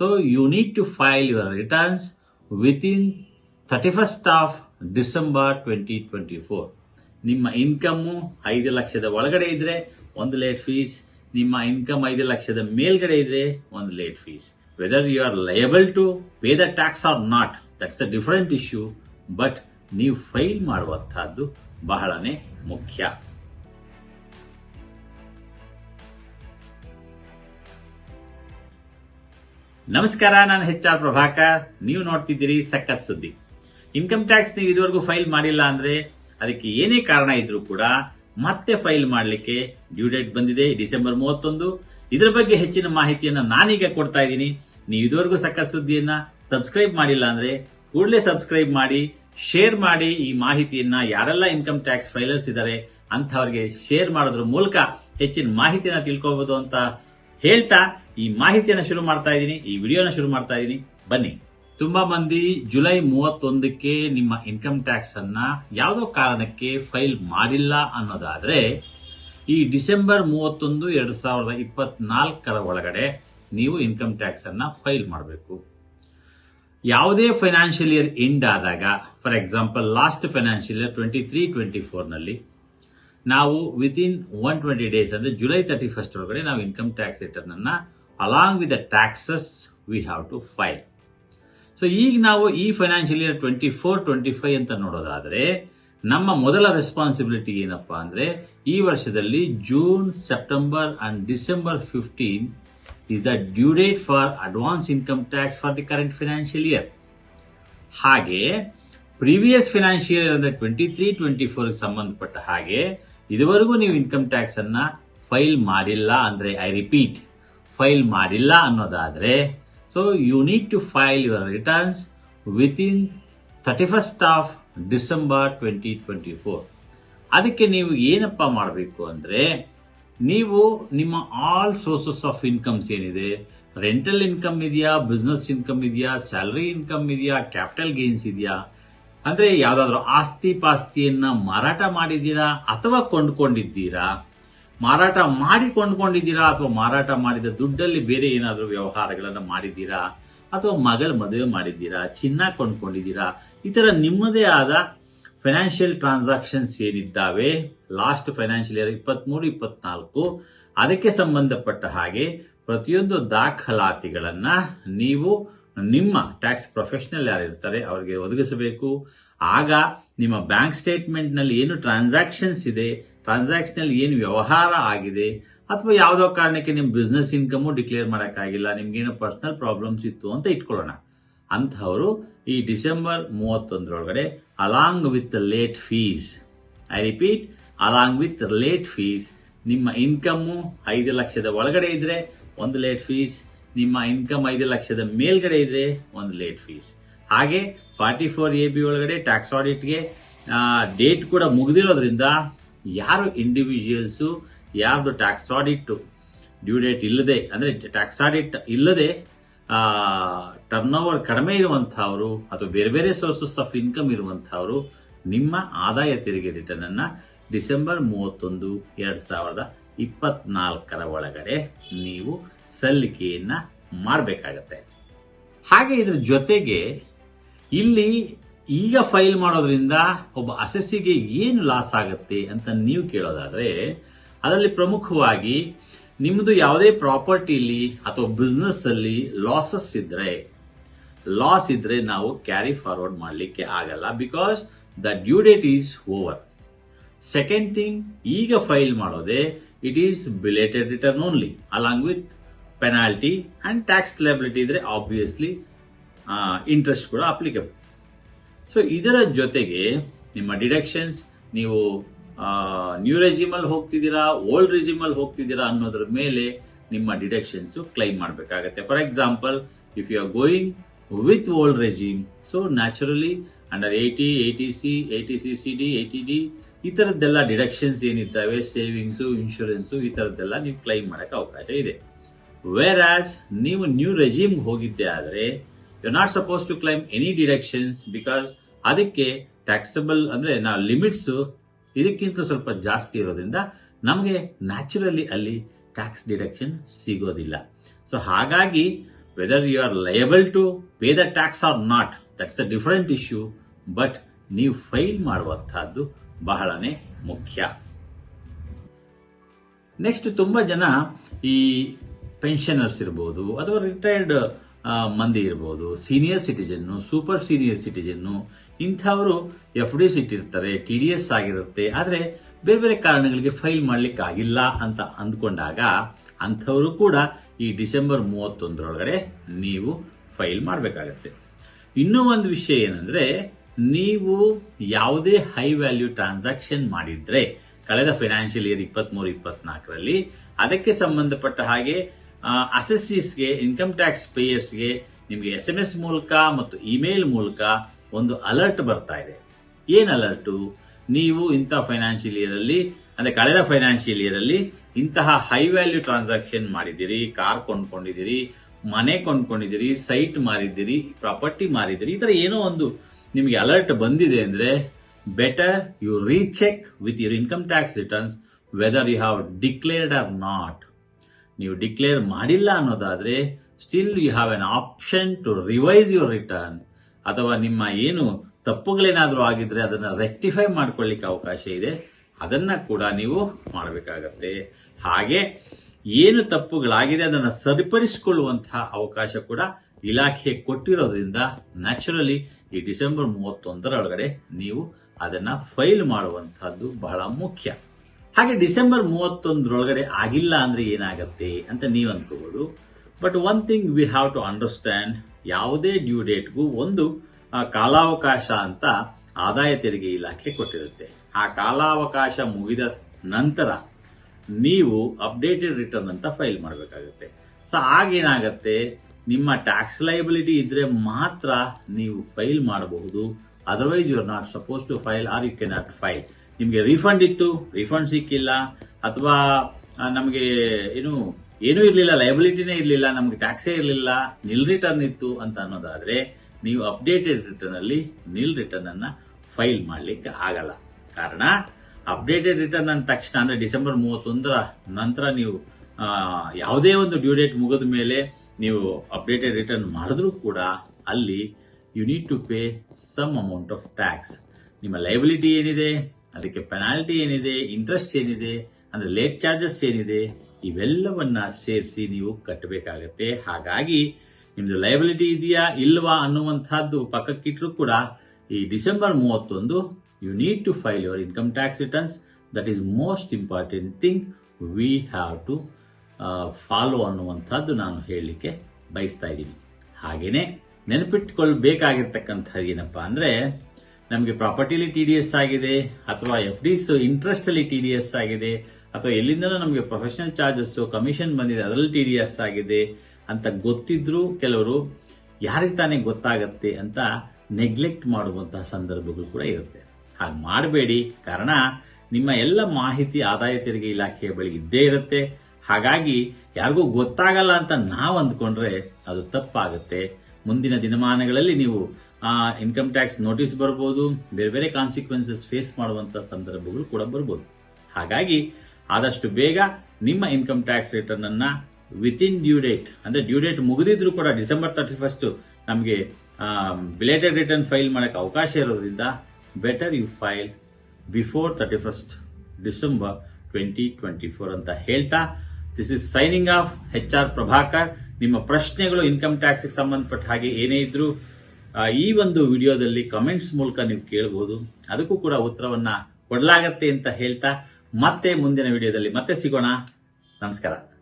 So you need to file your within thirty first of December twenty twenty four ನಿಮ್ಮ income ಐದು ಲಕ್ಷದ ಒಳಗಡೆ ಇದ್ದರೆ ಒಂದು ಲೇಟ್ ಫೀಸ್ ನಿಮ್ಮ ಇನ್ಕಮ್ ಐದು ಲಕ್ಷದ ಮೇಲ್ಗಡೆ ಇದ್ರೆ ಒಂದು late fees whether you are liable to pay the tax or not that's a different issue but ನೀವು ಫೈಲ್ ಮಾಡುವಂತಹದ್ದು ಬಹಳನೇ ಮುಖ್ಯ. ನಮಸ್ಕಾರ, ನಾನು ಹೆಚ್ ಆರ್ ಪ್ರಭಾಕರ್. ನೀವು ನೋಡ್ತಿದ್ದೀರಿ ಸಖತ್ ಸುದ್ದಿ. ಇನ್ಕಮ್ ಟ್ಯಾಕ್ಸ್ ನೀವು ಇದುವರೆಗೂ ಫೈಲ್ ಮಾಡಿಲ್ಲ ಅಂದ್ರೆ ಅದಕ್ಕೆ ಏನೇ ಕಾರಣ ಇದ್ರೂ ಕೂಡ ಮತ್ತೆ ಫೈಲ್ ಮಾಡಲಿಕ್ಕೆ ಡ್ಯೂ ಡೇಟ್ ಬಂದಿದೆ, ಡಿಸೆಂಬರ್ ಮೂವತ್ತೊಂದು. ಇದರ ಬಗ್ಗೆ ಹೆಚ್ಚಿನ ಮಾಹಿತಿಯನ್ನು ನಾನೀಗ ಕೊಡ್ತಾ ಇದ್ದೀನಿ. ನೀವು ಇದುವರೆಗೂ ಸಖತ್ ಸುದ್ದಿಯನ್ನ ಸಬ್ಸ್ಕ್ರೈಬ್ ಮಾಡಿಲ್ಲ ಅಂದ್ರೆ ಕೂಡಲೇ ಸಬ್ಸ್ಕ್ರೈಬ್ ಮಾಡಿ ಶೇರ್ ಮಾಡಿ ಈ ಮಾಹಿತಿಯನ್ನ ಯಾರೆಲ್ಲ ಇನ್ಕಮ್ ಟ್ಯಾಕ್ಸ್ ಫೈಲರ್ಸ್ ಇದ್ದಾರೆ ಅಂಥವ್ರಿಗೆ ಶೇರ್ ಮಾಡೋದ್ರ ಮೂಲಕ ಹೆಚ್ಚಿನ ಮಾಹಿತಿಯನ್ನ ತಿಳ್ಕೋಬಹುದು ಅಂತ ಹೇಳ್ತಾ ಈ ಮಾಹಿತಿಯನ್ನು ಶುರು ಮಾಡ್ತಾ ಇದ್ದೀನಿ, ಈ ವಿಡಿಯೋನ ಶುರು ಮಾಡ್ತಾ ಇದ್ದೀನಿ. ಬನ್ನಿ. ತುಂಬಾ ಮಂದಿ ಜುಲೈ ಮೂವತ್ತೊಂದಕ್ಕೆ ನಿಮ್ಮ ಇನ್ಕಮ್ ಟ್ಯಾಕ್ಸ್ ಅನ್ನ ಯಾವುದೋ ಕಾರಣಕ್ಕೆ ಫೈಲ್ ಮಾಡಿಲ್ಲ ಅನ್ನೋದಾದ್ರೆ, ಈ ಡಿಸೆಂಬರ್ ಮೂವತ್ತೊಂದು ಎರಡ್ ಸಾವಿರದ ಇಪ್ಪತ್ನಾಲ್ಕರ ಒಳಗಡೆ ನೀವು ಇನ್ಕಮ್ ಟ್ಯಾಕ್ಸ್ ಅನ್ನ ಫೈಲ್ ಮಾಡಬೇಕು. ಯಾವುದೇ ಫೈನಾನ್ಷಿಯಲ್ ಇಯರ್ ಎಂಡ್ ಆದಾಗ, for example, last financial year twenty three twenty ಫೋರ್ನಲ್ಲಿ ನಾವು ವಿತಿನ್ ಒನ್ ಟ್ವೆಂಟಿ ಡೇಸ್ ಅಂದ್ರೆ ಜುಲೈ ತರ್ಟಿ ಫಸ್ಟ್ ಒಳಗಡೆ ನಾವು ಇನ್ಕಮ್ ಟ್ಯಾಕ್ಸ್ ರಿಟರ್ನ್ ಅನ್ನ along with the taxes we have to file so ಈಗ ನಾವು ಈ financial year twenty four twenty five ಅಂತ ನೋಡೋದಾದರೆ, ನಮ್ಮ ಮೊದಲ ರೆಸ್ಪಾನ್ಸಿಬಿಲಿಟಿ ಏನಪ್ಪ ಅಂದರೆ, ಈ ವರ್ಷದಲ್ಲಿ June September and December fifteen is the due date for advance income tax for the current financial year ಹಾಗೆ ಪ್ರೀವಿಯಸ್ ಫಿನಾನ್ಷಿಯಲ್ ಇಯರ್ ಅಂದರೆ ಟ್ವೆಂಟಿ ತ್ರೀ ಟ್ವೆಂಟಿ ಫೋರ್ಗೆ ಸಂಬಂಧಪಟ್ಟ ಹಾಗೆ, ಇದುವರೆಗೂ ನೀವು ಇನ್ಕಮ್ ಟ್ಯಾಕ್ಸನ್ನು ಫೈಲ್ ಮಾಡಿಲ್ಲ ಅಂದರೆ ಐ ರಿಪೀಟ್ ಫೈಲ್ ಮಾಡಿಲ್ಲ ಅನ್ನೋದಾದರೆ so you need to file your returns within thirty first of December twenty twenty four ಅದಕ್ಕೆ ನೀವು ಏನಪ್ಪ ಮಾಡಬೇಕು ಅಂದರೆ, ನೀವು ನಿಮ್ಮ ಆಲ್ ಸೋರ್ಸಸ್ ಆಫ್ ಇನ್ಕಮ್ಸ್ ಏನಿದೆ ರೆಂಟಲ್ ಇನ್ಕಮ್ ಇದೆಯಾ ಬಿಸ್ನೆಸ್ ಇನ್ಕಮ್ ಇದೆಯಾ ಸ್ಯಾಲ್ರಿ ಇನ್ಕಮ್ ಇದೆಯಾ ಕ್ಯಾಪಿಟಲ್ ಗೇನ್ಸ್ ಇದೆಯಾ, ಅಂದರೆ ಯಾವುದಾದ್ರೂ ಆಸ್ತಿ ಪಾಸ್ತಿಯನ್ನು ಮಾರಾಟ ಮಾಡಿದ್ದೀರಾ ಅಥವಾ ಕೊಂಡ್ಕೊಂಡಿದ್ದೀರಾ ಮಾರಾಟ ಮಾಡಿ ಕೊಂಡ್ಕೊಂಡಿದ್ದೀರಾ ಅಥವಾ ಮಾರಾಟ ಮಾಡಿದ ದುಡ್ಡಲ್ಲಿ ಬೇರೆ ಏನಾದರೂ ವ್ಯವಹಾರಗಳನ್ನು ಮಾಡಿದ್ದೀರಾ ಅಥವಾ ಮಗಳ ಮದುವೆ ಮಾಡಿದ್ದೀರಾ, ಚಿನ್ನ ಕೊಂಡ್ಕೊಂಡಿದ್ದೀರಾ, ಈ ಥರ ನಿಮ್ಮದೇ ಆದ ಫೈನಾನ್ಷಿಯಲ್ ಟ್ರಾನ್ಸಾಕ್ಷನ್ಸ್ ಏನಿದ್ದಾವೆ? ಲಾಸ್ಟ್ ಫೈನಾನ್ಷಿಯಲ್ ಇಯರ್ ಇಪ್ಪತ್ಮೂರು, ಇಪ್ಪತ್ನಾಲ್ಕು. ಅದಕ್ಕೆ ಸಂಬಂಧಪಟ್ಟ ಹಾಗೆ ಪ್ರತಿಯೊಂದು ದಾಖಲಾತಿಗಳನ್ನು ನೀವು ನಿಮ್ಮ ಟ್ಯಾಕ್ಸ್ ಪ್ರೊಫೆಷನಲ್ ಯಾರಿರ್ತಾರೆ ಅವರಿಗೆ ಒದಗಿಸಬೇಕು. ಆಗ ನಿಮ್ಮ ಬ್ಯಾಂಕ್ ಸ್ಟೇಟ್ಮೆಂಟ್ನಲ್ಲಿ ಏನು ಟ್ರಾನ್ಸಾಕ್ಷನ್ಸ್ ಇದೆ ಟ್ರಾನ್ಸಾಕ್ಷನ್ ಏನು ವ್ಯವಹಾರ ಆಗಿದೆ? ಅಥವಾ ಯಾವುದೋ ಕಾರಣಕ್ಕೆ ನಿಮ್ಮ ಬಿಸ್ನೆಸ್ ಇನ್ಕಮು ಡಿಕ್ಲೇರ್ ಮಾಡೋಕ್ಕಾಗಿಲ್ಲ, ನಿಮ್ಗೇನೋ ಪರ್ಸ್ನಲ್ ಪ್ರಾಬ್ಲಮ್ಸ್ ಇತ್ತು ಅಂತ ಇಟ್ಕೊಳ್ಳೋಣ. ಅಂಥವರು ಈ December ಮೂವತ್ತೊಂದರೊಳಗಡೆ along with late fees I repeat along with late fees ನಿಮ್ಮ ಇನ್ಕಮ್ಮು ಐದು ಲಕ್ಷದ ಒಳಗಡೆ ಇದ್ರೆ ಒಂದು ಲೇಟ್ ಫೀಸ್ ನಿಮ್ಮ ಇನ್ಕಮ್ ಐದು ಲಕ್ಷದ ಮೇಲ್ಗಡೆ ಇದ್ರೆ ಒಂದು ಲೇಟ್ ಫೀಸ್ ಹಾಗೆ ಫಾರ್ಟಿ ಫೋರ್ ಎ ಬಿ ಒಳಗಡೆ ಟ್ಯಾಕ್ಸ್ ಆಡಿಟ್ಗೆ ಡೇಟ್ ಕೂಡ ಮುಗಿದಿರೋದ್ರಿಂದ ಯಾರು ಇಂಡಿವಿಜುವಲ್ಸು ಯಾರ್ದು ಟ್ಯಾಕ್ಸ್ ಆಡಿಟ್ ಡ್ಯೂ ಡೇಟ್ ಇಲ್ಲದೆ, ಅಂದರೆ ಟ್ಯಾಕ್ಸ್ ಆಡಿಟ್ ಇಲ್ಲದೆ ಟರ್ನ್ ಓವರ್ ಕಡಿಮೆ ಇರುವಂಥವರು ಅಥವಾ ಬೇರೆ ಬೇರೆ ಸೋರ್ಸಸ್ ಆಫ್ ಇನ್ಕಮ್ ಇರುವಂಥವರು ನಿಮ್ಮ ಆದಾಯ ತೆರಿಗೆ ರಿಟರ್ನ್ ಅನ್ನ ಡಿಸೆಂಬರ್ ಮೂವತ್ತೊಂದು ಎರಡು ಸಾವಿರದ ಇಪ್ಪತ್ನಾಲ್ಕರ ಒಳಗಡೆ ನೀವು ಸಲ್ಲಿಕೆಯನ್ನ ಮಾಡಬೇಕಾಗತ್ತೆ. ಹಾಗೆ ಇದ್ರ ಜೊತೆಗೆ ಇಲ್ಲಿ ಈಗ ಫೈಲ್ ಮಾಡೋದ್ರಿಂದ ಒಬ್ಬ ಅಸೆಸ್ಸಿಗೆ ಏನು ಲಾಸ್ ಆಗುತ್ತೆ ಅಂತ ನೀವು ಕೇಳೋದಾದ್ರೆ, ಅದರಲ್ಲಿ ಪ್ರಮುಖವಾಗಿ ನಿಮ್ಮದು ಯಾವುದೇ ಪ್ರಾಪರ್ಟಿಲಿ ಅಥವಾ ಬಿಸ್ನೆಸ್ಸಲ್ಲಿ ಲಾಸಸ್ ಇದ್ದರೆ ಲಾಸ್ ಇದ್ದರೆ ನಾವು ಕ್ಯಾರಿ ಫಾರ್ವರ್ಡ್ ಮಾಡಲಿಕ್ಕೆ ಆಗಲ್ಲ because the due date is over. Second thing, ಈಗ ಫೈಲ್ ಮಾಡೋದೇ, it is belated return only, along with penalty and tax liability ಇದ್ದರೆ ಆಬ್ವಿಯಸ್ಲಿ ಇಂಟ್ರೆಸ್ಟ್ ಕೂಡ ಅಪ್ಲಿಕಬಲ್ ಸೊ ಇದರ ಜೊತೆಗೆ ನಿಮ್ಮ ಡಿಡಕ್ಷನ್ಸ್ ನೀವು ನ್ಯೂ ರೆಜಿಮಲ್ಲಿ ಹೋಗ್ತಿದ್ದೀರಾ ಓಲ್ಡ್ ರೆಜಿಮಲ್ಲಿ ಹೋಗ್ತಿದ್ದೀರಾ ಅನ್ನೋದ್ರ ಮೇಲೆ ನಿಮ್ಮ ಡಿಡಕ್ಷನ್ಸ್ ಕ್ಲೈಮ್ ಮಾಡಬೇಕಾಗತ್ತೆ. For example if you are going with old regime so naturally under eighty eighty C eighty C C D eighty D ಈ ಥರದ್ದೆಲ್ಲ ಡಿಡಕ್ಷನ್ಸ್ ಏನಿದ್ದಾವೆ ಸೇವಿಂಗ್ಸು ಇನ್ಶೂರೆನ್ಸು ಈ ಥರದ್ದೆಲ್ಲ ನೀವು ಕ್ಲೈಮ್ ಮಾಡೋಕ್ಕೆ ಅವಕಾಶ ಇದೆ. ವೇರ್ ಆಸ್ ನೀವು ನ್ಯೂ ರೆಜಿಮ್ಗೆ ಹೋಗಿದ್ದೆ ಆದರೆ you not suppose to claim any deductions because ಅದಕ್ಕೆ ಟ್ಯಾಕ್ಸಬಲ್ ಅಂದರೆ ನಾವು ಲಿಮಿಟ್ಸು ಇದಕ್ಕಿಂತ ಸ್ವಲ್ಪ ಜಾಸ್ತಿ ಇರೋದ್ರಿಂದ ನಮಗೆ ನ್ಯಾಚುರಲಿ ಅಲ್ಲಿ ಟ್ಯಾಕ್ಸ್ ಡಿಡಕ್ಷನ್ ಸಿಗೋದಿಲ್ಲ. ಸೊ ಹಾಗಾಗಿ whether you are liable to pay the tax or not that's a different issue but ನೀವು ಫೈಲ್ ಮಾಡುವಂತಹದ್ದು ಬಹಳನೇ ಮುಖ್ಯ. ನೆಕ್ಸ್ಟ್ ತುಂಬ ಜನ ಈ ಪೆನ್ಷನರ್ಸ್ ಇರ್ಬೋದು, ಅಥವಾ ರಿಟೈರ್ಡ್ ಮಂದಿ ಇರ್ಬೋದು. Senior citizen super senior citizen ಇಂಥವರು ಎಫ್ ಡಿ ಸಿಟ್ಟಿರ್ತಾರೆ ಟಿ ಡಿ ಎಸ್ ಆಗಿರುತ್ತೆ. ಆದರೆ ಬೇರೆ ಬೇರೆ ಕಾರಣಗಳಿಗೆ ಫೈಲ್ ಮಾಡ್ಲಿಕ್ಕೆ ಆಗಿಲ್ಲ ಅಂತ ಅಂದ್ಕೊಂಡಾಗ ಅಂಥವರು ಕೂಡ ಈ ಡಿಸೆಂಬರ್ ಮೂವತ್ತೊಂದರೊಳಗಡೆ ನೀವು ಫೈಲ್ ಮಾಡಬೇಕಾಗತ್ತೆ. ಇನ್ನೂ ಒಂದು ವಿಷಯ ಏನಂದರೆ, ನೀವು ಯಾವುದೇ ಹೈ ವ್ಯಾಲ್ಯೂ ಟ್ರಾನ್ಸಾಕ್ಷನ್ ಮಾಡಿದರೆ, ಕಳೆದ ಫೈನಾನ್ಷಿಯಲ್ ಇಯರ್ ಇಪ್ಪತ್ತ್ಮೂರು ಇಪ್ಪತ್ನಾಲ್ಕರಲ್ಲಿ, ಅದಕ್ಕೆ ಸಂಬಂಧಪಟ್ಟ ಹಾಗೆ ಅಸೆಸ್ಸೀಸ್ಗೆ ಇನ್ಕಮ್ ಟ್ಯಾಕ್ಸ್ ಪೇಯರ್ಸ್ಗೆ ನಿಮಗೆ ಎಸ್ ಎಂ ಎಸ್ ಮೂಲಕ ಮತ್ತು ಇಮೇಲ್ ಮೂಲಕ ಒಂದು ಅಲರ್ಟ್ ಬರ್ತಾ ಇದೆ. ಏನ್ ಅಲರ್ಟು ನೀವು ಇಂಥ ಫೈನಾನ್ಷಿಯಲ್ ಇಯರ್ ಅಲ್ಲಿ, ಅಂದ್ರೆ ಕಳೆದ ಫೈನಾನ್ಷಿಯಲ್ ಇಯರ್ ಅಲ್ಲಿ ಇಂತಹ ಹೈ ವ್ಯಾಲ್ಯೂ ಟ್ರಾನ್ಸಾಕ್ಷನ್ ಮಾಡಿದ್ದೀರಿ ಕಾರ್ ಕೊಂಡ್ಕೊಂಡಿದ್ದೀರಿ, ಮನೆ ಕೊಂಡ್ಕೊಂಡಿದ್ದೀರಿ ಸೈಟ್ ಮಾರಿದ್ದೀರಿ ಪ್ರಾಪರ್ಟಿ ಮಾರಿದ್ದೀರಿ, ಈ ಥರ ಏನೋ ಒಂದು ನಿಮಗೆ ಅಲರ್ಟ್ ಬಂದಿದೆ ಅಂದ್ರೆ better you recheck with your income tax returns whether you have declared or not ನೀವು ಡಿಕ್ಲೇರ್ ಮಾಡಿಲ್ಲ ಅನ್ನೋದಾದ್ರೆ still you have an option to revise your return ಅಥವಾ ನಿಮ್ಮ ಏನು ತಪ್ಪುಗಳೇನಾದರೂ ಆಗಿದ್ರೆ ಅದನ್ನು ರೆಕ್ಟಿಫೈ ಮಾಡ್ಕೊಳ್ಳಿಕ್ಕೆ ಅವಕಾಶ ಇದೆ. ಅದನ್ನ ಕೂಡ ನೀವು ಮಾಡಬೇಕಾಗತ್ತೆ. ಹಾಗೆ ಏನು ತಪ್ಪುಗಳಾಗಿದೆ ಅದನ್ನು ಸರಿಪಡಿಸಿಕೊಳ್ಳುವಂತಹ ಅವಕಾಶ ಕೂಡ ಇಲಾಖೆ ಕೊಟ್ಟಿರೋದ್ರಿಂದ ನ್ಯಾಚುರಲಿ ಈ ಡಿಸೆಂಬರ್ ಮೂವತ್ತೊಂದರೊಳಗಡೆ ನೀವು ಅದನ್ನು ಫೈಲ್ ಮಾಡುವಂಥದ್ದು ಬಹಳ ಮುಖ್ಯ. ಹಾಗೆ ಡಿಸೆಂಬರ್ ಮೂವತ್ತೊಂದರೊಳಗಡೆ ಆಗಿಲ್ಲ ಅಂದ್ರೆ ಏನಾಗತ್ತೆ ಅಂತ ನೀವು ಅಂದ್ಕೋಬೋದು. But one thing we have to understand ಯಾವುದೇ ಡ್ಯೂ ಡೇಟ್ಗೂ ಒಂದು ಕಾಲಾವಕಾಶ ಅಂತ ಆದಾಯ ತೆರಿಗೆ ಇಲಾಖೆ ಕೊಟ್ಟಿರುತ್ತೆ. ಆ ಕಾಲಾವಕಾಶ ಮುಗಿದ ನಂತರ ನೀವು ಅಪ್ಡೇಟೆಡ್ ರಿಟರ್ನ್ ಅಂತ ಫೈಲ್ ಮಾಡಬೇಕಾಗುತ್ತೆ. ಸೊ ಆಗೇನಾಗತ್ತೆ? ನಿಮ್ಮ ಟ್ಯಾಕ್ಸ್ ಲೈಬಿಲಿಟಿ ಇದ್ರೆ ಮಾತ್ರ ನೀವು ಫೈಲ್ ಮಾಡಬಹುದು. Otherwise you are not suppose to file or you can not file ನಿಮಗೆ ರೀಫಂಡ್ ಇತ್ತು ರೀಫಂಡ್ ಸಿಕ್ಕಿಲ್ಲ, ಅಥವಾ ನಮಗೆ ಏನು, ಏನೂ ಇರಲಿಲ್ಲ ಲೈಬಿಲಿಟಿನೇ ಇರಲಿಲ್ಲ, ನಮಗೆ ಟ್ಯಾಕ್ಸೇ ಇರಲಿಲ್ಲ ನಿಲ್ ರಿಟರ್ನ್ ಇತ್ತು ಅಂತ ಅನ್ನೋದಾದ್ರೆ ನೀವು ಅಪ್ಡೇಟೆಡ್ ರಿಟರ್ನ್ ಅಲ್ಲಿ ನಿಲ್ ರಿಟರ್ನ್ ಅನ್ನ ಫೈಲ್ ಮಾಡಲಿಕ್ಕೆ ಆಗಲ್ಲ. ಕಾರಣ ಅಪ್ಡೇಟೆಡ್ ರಿಟರ್ನ್ ಅಂದ ತಕ್ಷಣ, ಅಂದ್ರೆ ಡಿಸೆಂಬರ್ ಮೂವತ್ತೊಂದರ ನಂತರ ನೀವು ಯಾವುದೇ ಒಂದು ಡ್ಯೂ ಡೇಟ್ ಮುಗಿದ ಮೇಲೆ ನೀವು ಅಪ್ಡೇಟೆಡ್ ರಿಟರ್ನ್ ಮಾಡಿದ್ರೂ ಕೂಡ ಅಲ್ಲಿ you need to pay some amount of tax ನಿಮ್ಮ ಲೈಬಿಲಿಟಿ ಏನಿದೆ? ಅದಕ್ಕೆ ಪೆನಾಲ್ಟಿ ಏನಿದೆ ಇಂಟ್ರೆಸ್ಟ್ ಏನಿದೆ, ಅಂದ್ರೆ ಲೇಟ್ ಚಾರ್ಜಸ್ ಏನಿದೆ, ಇವೆಲ್ಲವನ್ನ ಸೇರಿಸಿ ನೀವು ಕಟ್ಟಬೇಕಾಗತ್ತೆ. ಹಾಗಾಗಿ ನಿಮ್ಮದು ಲಯಬಿಲಿಟಿ ಇದೆಯಾ ಇಲ್ವಾ ಅನ್ನುವಂಥದ್ದು ಪಕ್ಕಕ್ಕಿಟ್ಟರೂ ಕೂಡ ಈ ಡಿಸೆಂಬರ್ ಮೂವತ್ತೊಂದು you need to file your income tax returns that is most important thing we have to follow ಅನ್ನುವಂಥದ್ದು ನಾನು ಹೇಳಲಿಕ್ಕೆ ಬಯಸ್ತಾ ಇದ್ದೀನಿ. ಹಾಗೇನೆ ನೆನಪಿಟ್ಕೊಳ್ಬೇಕಾಗಿರ್ತಕ್ಕಂಥದ್ದು ಏನಪ್ಪಾ ಅಂದ್ರೆ ನಮಗೆ ಪ್ರಾಪರ್ಟಿಲಿ ಟಿ ಡಿ ಎಸ್ ಆಗಿದೆ, ಅಥವಾ ಎಫ್ ಡಿಸ್ ಇಂಟ್ರೆಸ್ಟ್ ಅಲ್ಲಿ ಟಿ ಡಿ ಎಸ್ ಆಗಿದೆ, ಅಥವಾ ಎಲ್ಲಿಂದಲೂ ನಮಗೆ ಪ್ರೊಫೆಷನಲ್ ಚಾರ್ಜಸ್ ಕಮಿಷನ್ ಬಂದಿದೆ, ಅದರಲ್ಲಿ ಟಿ ಡಿ ಎಸ್ ಆಗಿದೆ ಅಂತ ಗೊತ್ತಿದ್ರು ಕೆಲವರು ಯಾರಿಗೆ ತಾನೇ ಗೊತ್ತಾಗತ್ತೆ ಅಂತ ನೆಗ್ಲೆಕ್ಟ್ ಮಾಡುವಂತಹ ಸಂದರ್ಭಗಳು ಕೂಡ ಇರುತ್ತೆ. ಹಾಗೆ ಮಾಡಬೇಡಿ. ಕಾರಣ, ನಿಮ್ಮ ಎಲ್ಲ ಮಾಹಿತಿ ಆದಾಯ ತೆರಿಗೆ ಇಲಾಖೆಯ ಬಳಿ ಇದ್ದೇ ಇರುತ್ತೆ. ಹಾಗಾಗಿ, ಯಾರಿಗೂ ಗೊತ್ತಾಗಲ್ಲ ಅಂತ ನಾವು ಅಂದ್ಕೊಂಡ್ರೆ ಅದು ತಪ್ಪಾಗುತ್ತೆ. ಮುಂದಿನ ದಿನಮಾನಗಳಲ್ಲಿ ನೀವು ಇನ್ಕಮ್ ಟ್ಯಾಕ್ಸ್ ನೋಟಿಸ್ ಬರ್ಬೋದು ಬೇರೆ ಬೇರೆ ಕಾನ್ಸಿಕ್ವೆನ್ಸಸ್ ಫೇಸ್ ಮಾಡುವಂಥ ಸಂದರ್ಭಗಳು ಕೂಡ ಬರ್ಬೋದು. ಹಾಗಾಗಿ ಆದಷ್ಟು ಬೇಗ ನಿಮ್ಮ income tax return within due date ಅಂದ್ರೆ ಡ್ಯೂ ಡೇಟ್ ಮುಗಿದಿದ್ರು ಕೂಡ ಡಿಸೆಂಬರ್ ತರ್ಟಿ ಫಸ್ಟ್ ನಮಗೆ ಬಿಲೇಟೆಡ್ ರಿಟರ್ನ್ ಫೈಲ್ ಮಾಡಕ್ಕೆ ಅವಕಾಶ ಇರೋದ್ರಿಂದ better you file before thirty first December twenty twenty four ಅಂತ ಹೇಳ್ತಾ this is signing off H R Prabhakar ನಿಮ್ಮ ಪ್ರಶ್ನೆಗಳು ಇನ್ಕಮ್ ಟ್ಯಾಕ್ಸ್ ಸಂಬಂಧಪಟ್ಟ ಹಾಗೆ ಏನೇ ಇದ್ರೂ ಆ, ಈ ಒಂದು ವಿಡಿಯೋದಲ್ಲಿ ಕಮೆಂಟ್ಸ್ ಮೂಲಕ ನೀವು ಕೇಳಬಹುದು ಅದಕ್ಕೂ ಕೂಡ ಉತ್ತರವನ್ನು ಕೊಡಲಾಗತ್ತೆ ಅಂತ ಹೇಳ್ತಾ ಮತ್ತೆ ಮುಂದಿನ ವಿಡಿಯೋದಲ್ಲಿ ಮತ್ತೆ ಸಿಗೋಣ. ನಮಸ್ಕಾರ.